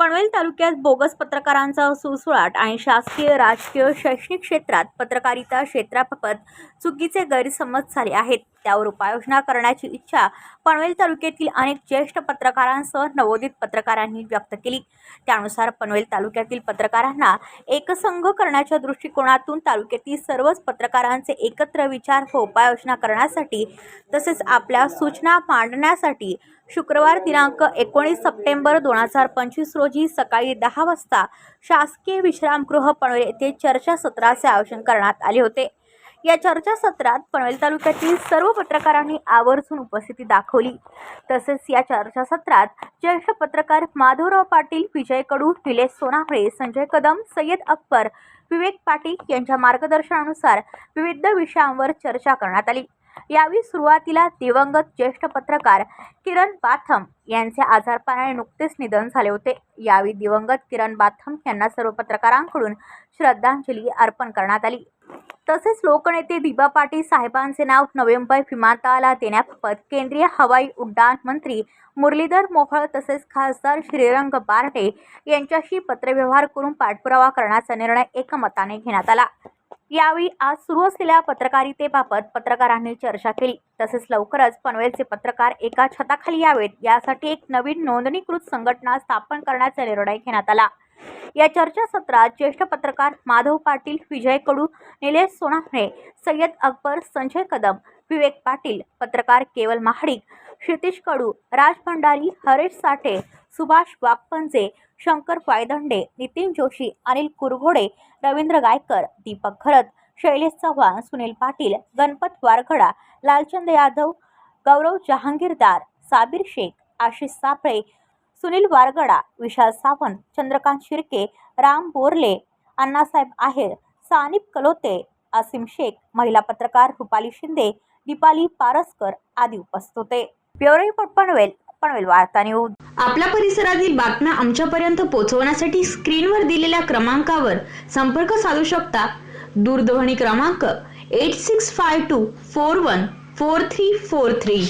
पनवेल तालुक्यात बोगस पत्रकारांचा सुळसुळाट आणि शासकीय राजकीय शैक्षणिक क्षेत्रात पत्रकारिता क्षेत्राबाबत चुकीचे गैरसमज झाले आहेत. त्यावर उपाययोजना करण्याची इच्छा पनवेल तालुक्यातील अनेक ज्येष्ठ पत्रकारांसह नवोदित पत्रकारांनी व्यक्त केली. त्यानुसार पनवेल तालुक्यातील पत्रकारांना एकसंघ करण्याच्या दृष्टिकोनातून तालुक्यातील सर्वच पत्रकारांचे एकत्र विचार व उपाययोजना करण्यासाठी तसेच आपल्या सूचना मांडण्यासाठी शुक्रवार दिनांक एकोणीस सप्टेंबर दोन हजार पंचवीस रोजी सकाळी दहा वाजता शासकीय विश्रामगृह पनवेल येथे चर्चासत्राचे आयोजन करण्यात आले होते. या चर्चासत्रात पनवेल तालुक्यातील सर्व पत्रकारांनी आवर्जून उपस्थिती दाखवली. तसेच या चर्चासत्रात ज्येष्ठ पत्रकार माधवराव पाटील विजय कडू निलेश सोनावळे संजय कदम सय्यद अकबर विवेक पाटील यांच्या मार्गदर्शनानुसार विविध विषयांवर चर्चा करण्यात आली. यावेळी सुरुवातीला दिवंगत ज्येष्ठ पत्रकार किरण बाथम यांचे आजारपणाने नुकतेच निधन झाले होते. यावेळी दिवंगत किरण बाथम यांना सर्व पत्रकारांकडून श्रद्धांजली अर्पण करण्यात आली. तसेच लोकनेते दिबा पाटील साहेबांचे नाव नोव्हेंबर विमानतळाला देण्याबाबत केंद्रीय हवाई उड्डाण मंत्री मुरलीधर मोहोळ तसेच खासदार श्रीरंग बारडे यांच्याशी पत्रव्यवहार करून पाठपुरावा करण्याचा निर्णय एकमताने घेण्यात आला. यावेळी आज सुरू असलेल्या पत्रकारितेबाबत पत्रकारांनी चर्चा केली. तसेच लवकरच पनवेलचे पत्रकार एका छताखाली यावेत. यासाठी एक नवीन नोंदणीकृत संघटना स्थापन करण्याचा निर्णय घेण्यात आला. या चर्चासत्रात ज्येष्ठ पत्रकार माधव पाटील विजय कडू निलेश सोनावणे सय्यद अकबर संजय कदम विवेक पाटील पत्रकार केवल महाडिक क्षितिश कडू राज भंडारी हरेश साठे सुभाष वाघपंजे शंकर वायदंडे नितीन जोशी अनिल कुरघोडे रवींद्र गायकर दीपक खरत शैलेश चव्हाण सुनील पाटील गणपत वारखडा लालचंद यादव गौरव जहांगीरदार साबीर शेख आशिष सापळे सुनील वारगडा विशाल सावंत चंद्रकांत शिर्के राम बोरले अण्णासाहेब आहेर सानिप कलोते आसिम शेख महिला पत्रकार रुपाली शिंदे दीपाली पारसकर आदी उपस्थित होते. ब्युरो पनवेल पनवेल वार्ता न्यूज. आपल्या परिसरातील बातम्या आमच्यापर्यंत पोहोचवण्यासाठी स्क्रीनवर दिलेल्या क्रमांकावर संपर्क साधू शकता. दूरध्वनी क्रमांक eight six five two four one four three four three